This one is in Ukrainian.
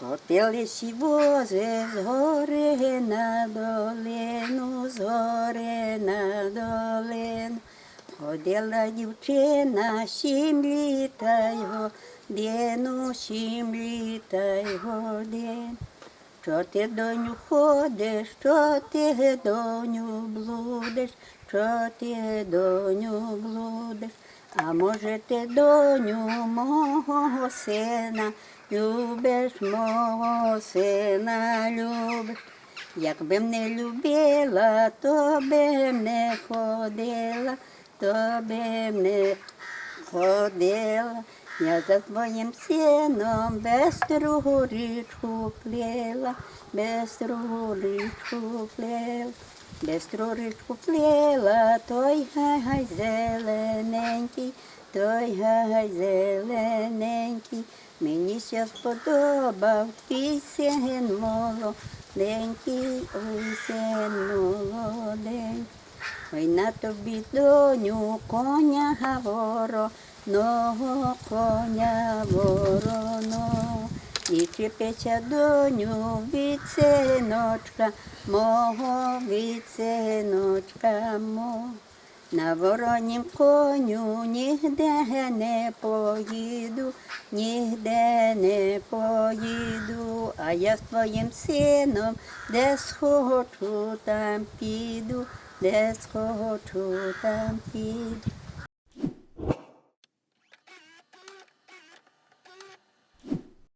Котились вози з гори на долину, з гори на долину. Ходила дівчина сім літа й годину, сім літа й годин. Що ти, доню, ходиш, що ти, доню, блудиш, що ти, доню, блудиш, а може ти, доню, мого сина, любиш, мого сина, любиш. Якби мене любила, то би не ходила, то би не ходила. Я за твоїм сином бестру річку плела, бестру річку плела, бестру річку плела, той гай-гай зелененький, той гай зелененький. Мені ся сподобав твій син молоденький, ой син молоденький. На тобі, доню, коня вороного, коня ворону І чіпеча доню віценочка, мого, віценочка мо. На воронім коню нігде не поїду, нігде не поїду, а я з твоїм сином де схочу, там піду, де схочу, там піду.